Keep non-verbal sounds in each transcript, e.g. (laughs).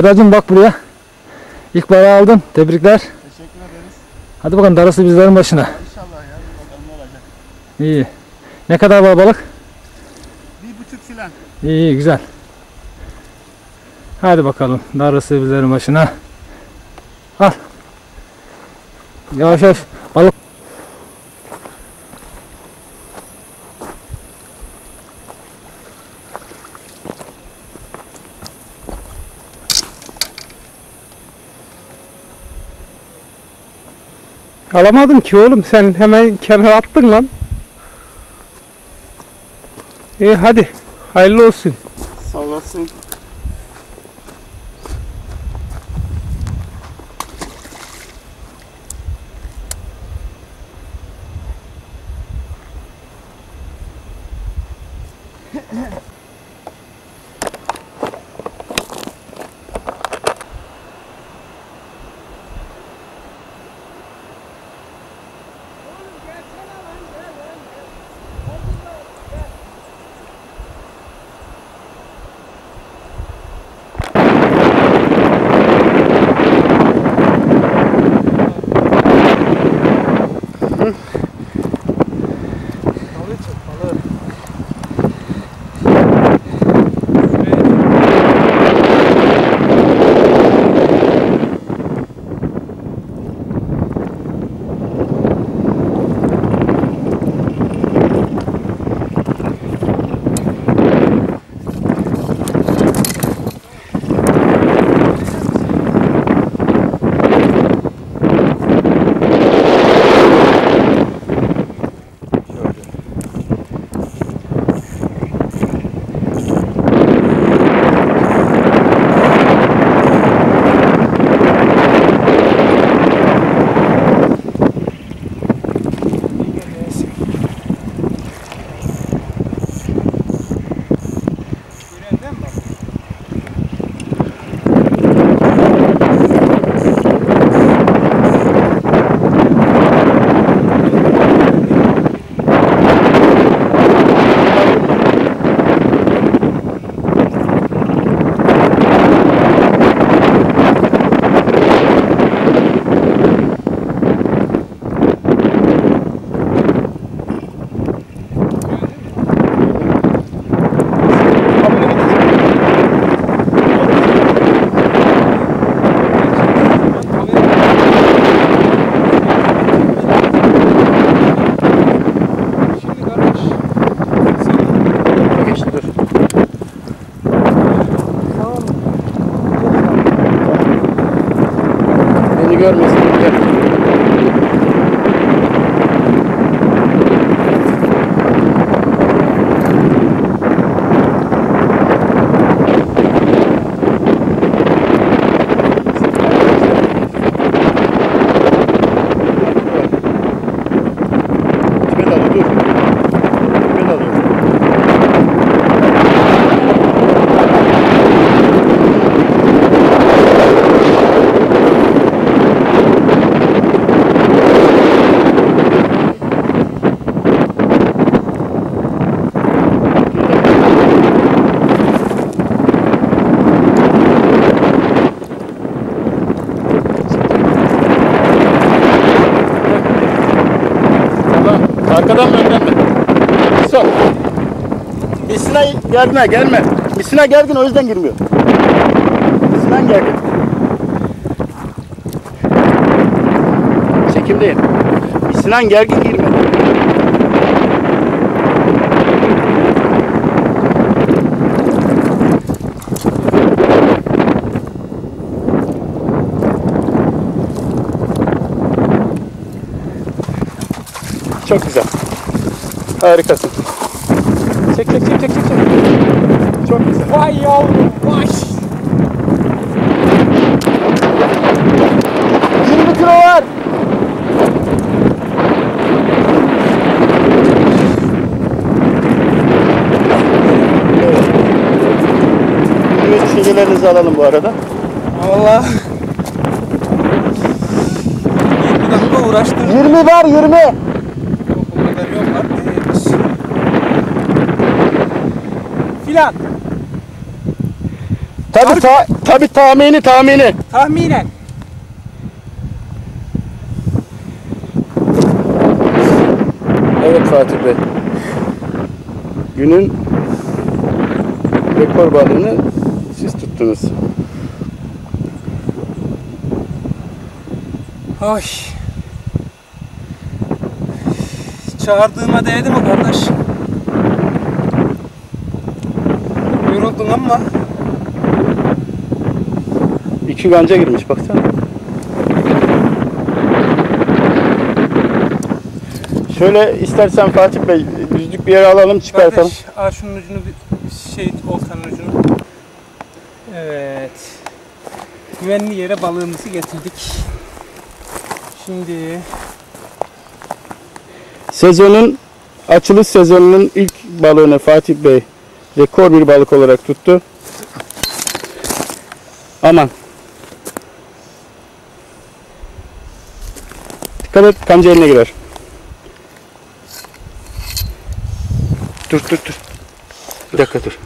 Erdal'cığım bak buraya. İlk balığı aldın. Tebrikler. Teşekkür ederiz. Hadi bakalım darısı bizlerin başına. İnşallah ya. Bakalım ne olacak. İyi. Ne kadar var balık? Bir buçuk filan. İyi, iyi güzel. Hadi bakalım. Darısı bizlerin başına. Al. Yavaş yavaş. Balık. Alamadım ki oğlum sen hemen kenara attın lan. İyi hadi hayırlı olsun. Sağ olasın. melhor, mas não quero. Arkadan mı önden mi? Sok. Misina gelme gelme. Misina gergin o yüzden girmiyor. Misina gergin. Çekimdeyim. Misina gergin girme. Çok güzel. Harikasın. Çek çek çek çek çek. Çok güzel. Vay yavrum vay. 20 kilo var. Evet, düşüncelerinizi alalım bu arada. Valla. 20 dakika uğraştım. 20 var 20. Filan. Tabi ta, tabi tahmini tahmini. Tahminen. Evet Fatih Bey. Günün rekor balığını siz tuttunuz. Ay. Çağırdığıma değdi mi kardeş? Yoruldun ama İki ganca girmiş baksana. Şöyle istersen Fatih Bey düzlük bir yere alalım çıkartalım. kardeş al şunun ucunu bir şey oltanın ucunu. Evet. Güvenli yere balığımızı getirdik. Şimdi Sezonun açılış sezonunun ilk balığını Fatih Bey rekor bir balık olarak tuttu. Aman. Dikkat et kanca eline girer. Dur dur dur. Bir dakika dur.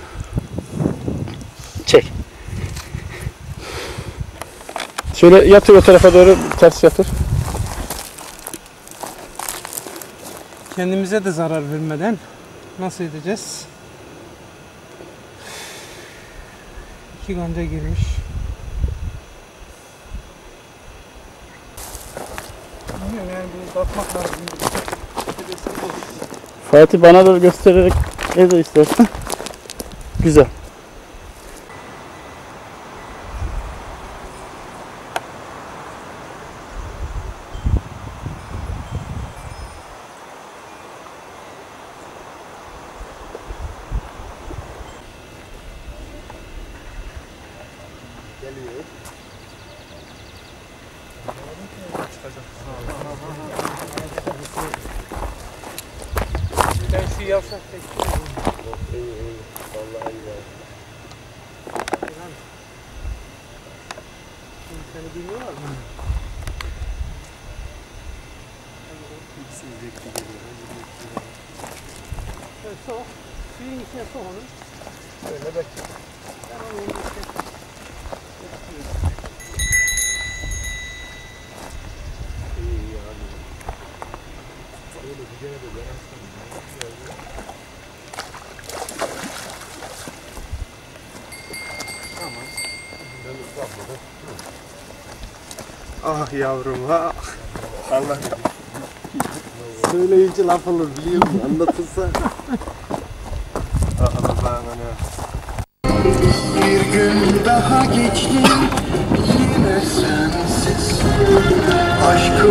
Çek. Şöyle yatır o tarafa doğru ters yatır. Kendimize de zarar vermeden nasıl edeceğiz? İki ganca girmiş. Bilmiyorum yani bunu bakmak lazım. Fatih bana doğru göstererek ne de istersen. (laughs) Güzel. Ben şu yavşak tekniği Seni bilmiyorlar mı? Evet, sok. Suyun içine sok onu. Böyle bekle. Ben onu içine Ah yavrum ha. Allah. Söyleyince laf olur biliyor musun? Anlatılsa. Ah. Bir gün daha geçti yine sensiz Aşkı